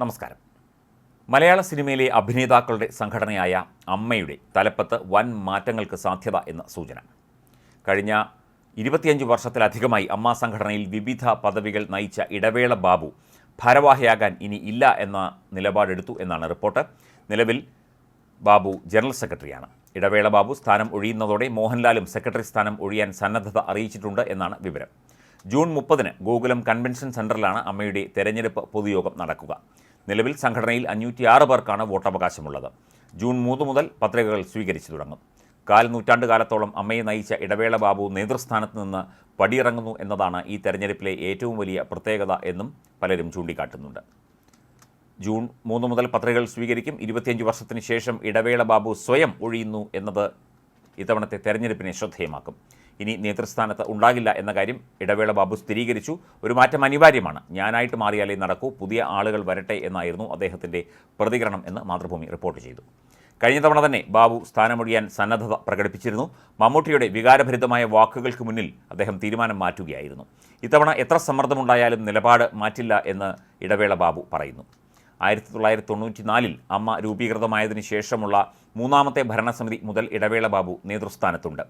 നമസ്കാരം. മലയാള സിനിമയിലെ അഭിനേതാക്കളുടെ സംഘടനയായ അമ്മയുടെ തലപ്പത്ത് വൻ മാറ്റങ്ങൾക്ക് സാധ്യത എന്ന സൂചന. കഴിഞ്ഞ ഇരുപത്തിയഞ്ച് വർഷത്തിലധികമായി അമ്മ സംഘടനയിൽ വിവിധ പദവികൾ നയിച്ച ഇടവേള ബാബു ഭാരവാഹിയാകാൻ ഇനി ഇല്ല എന്ന നിലപാടെടുത്തു എന്നാണ് റിപ്പോർട്ട്. നിലവിൽ ബാബു ജനറൽ സെക്രട്ടറിയാണ്. ഇടവേള ബാബു സ്ഥാനം ഒഴിയുന്നതോടെ മോഹൻലാലും സെക്രട്ടറി സ്ഥാനം ഒഴിയാൻ സന്നദ്ധത അറിയിച്ചിട്ടുണ്ട് എന്നാണ് വിവരം. ജൂൺ മുപ്പതിന് ഗോകുലം കൺവെൻഷൻ സെന്ററിലാണ് അമ്മയുടെ തെരഞ്ഞെടുപ്പ് പൊതുയോഗം നടക്കുക. നിലവിൽ സംഘടനയിൽ അഞ്ഞൂറ്റിയാറ് പേർക്കാണ് വോട്ടവകാശമുള്ളത്. ജൂൺ മൂന്ന് മുതൽ പത്രികകൾ സ്വീകരിച്ചു തുടങ്ങും. കാൽ നൂറ്റാണ്ട് കാലത്തോളം അമ്മയെ നയിച്ച ഇടവേള ബാബു നേതൃസ്ഥാനത്ത് നിന്ന് പടിയിറങ്ങുന്നു എന്നതാണ് ഈ തെരഞ്ഞെടുപ്പിലെ ഏറ്റവും വലിയ പ്രത്യേകത എന്നും പലരും ചൂണ്ടിക്കാട്ടുന്നുണ്ട്. ജൂൺ മൂന്ന് മുതൽ പത്രികകൾ സ്വീകരിക്കും. ഇരുപത്തിയഞ്ച് വർഷത്തിന് ശേഷം ഇടവേള ബാബു സ്വയം ഒഴിയുന്നു എന്നത് ഇത്തവണത്തെ തെരഞ്ഞെടുപ്പിനെ ശ്രദ്ധേയമാക്കും. ഇനി നേതൃസ്ഥാനത്ത് ഉണ്ടാകില്ല എന്ന കാര്യം ഇടവേള ബാബു സ്ഥിരീകരിച്ചു. ഒരു മാറ്റം അനിവാര്യമാണ്. ഞാനായിട്ട് മാറിയാലേ നടക്കൂ. പുതിയ ആളുകൾ വരട്ടെ എന്നായിരുന്നു അദ്ദേഹത്തിന്റെ പ്രതികരണം എന്ന് മാതൃഭൂമി റിപ്പോർട്ട് ചെയ്തു. കഴിഞ്ഞ തവണ തന്നെ ബാബു സ്ഥാനമൊഴിയാൻ സന്നദ്ധത പ്രകടിപ്പിച്ചിരുന്നു. മമ്മൂട്ടിയുടെ വികാരഭരിതമായ വാക്കുകൾക്ക് മുന്നിൽ അദ്ദേഹം തീരുമാനം മാറ്റുകയായിരുന്നു. ഇത്തവണ എത്ര സമ്മർദ്ദമുണ്ടായാലും നിലപാട് മാറ്റില്ല എന്ന് ഇടവേള ബാബു പറയുന്നു. ആയിരത്തി തൊള്ളായിരത്തി തൊണ്ണൂറ്റി നാലിൽ അമ്മ രൂപീകൃതമായതിനു ശേഷമുള്ള മൂന്നാമത്തെ ഭരണസമിതി മുതൽ ഇടവേള ബാബു നേതൃസ്ഥാനത്തുണ്ട്.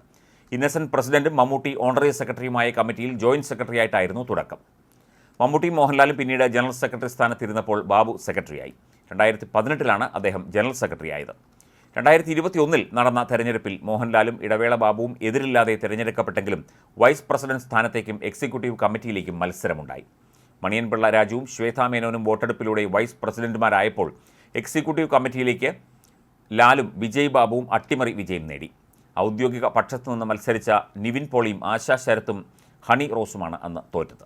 ഇന്നസെന്റ് പ്രസിഡന്റും മമ്മൂട്ടി ഓണററി സെക്രട്ടറിയുമായ കമ്മിറ്റിയിൽ ജോയിന്റ് സെക്രട്ടറിയായിട്ടായിരുന്നു തുടക്കം. മമ്മൂട്ടി മോഹൻലാലും പിന്നീട് ജനറൽ സെക്രട്ടറി സ്ഥാനത്തിരുന്നപ്പോൾ ബാബു സെക്രട്ടറിയായി. രണ്ടായിരത്തി പതിനെട്ടിലാണ് അദ്ദേഹം ജനറൽ സെക്രട്ടറി ആയത് രണ്ടായിരത്തി ഇരുപത്തിയൊന്നിൽ നടന്ന തെരഞ്ഞെടുപ്പിൽ മോഹൻലാലും ഇടവേള ബാബുവും എതിരില്ലാതെ തിരഞ്ഞെടുക്കപ്പെട്ടെങ്കിലും വൈസ് പ്രസിഡന്റ് സ്ഥാനത്തേക്കും എക്സിക്യൂട്ടീവ് കമ്മിറ്റിയിലേക്കും മത്സരമുണ്ടായി. മണിയൻപിള്ള രാജുവും ശ്വേതാ മേനോനും വോട്ടെടുപ്പിലൂടെ വൈസ് പ്രസിഡന്റുമാരായപ്പോൾ എക്സിക്യൂട്ടീവ് കമ്മിറ്റിയിലേക്ക് ലാലും വിജയ് ബാബുവും അട്ടിമറി വിജയം നേടി. ഔദ്യോഗിക പക്ഷത്തു നിന്ന് മത്സരിച്ച നിവിൻ പോളിയും ആശാ ശരത്തും ഹണി റോസുമാണ് അന്ന് തോറ്റത്.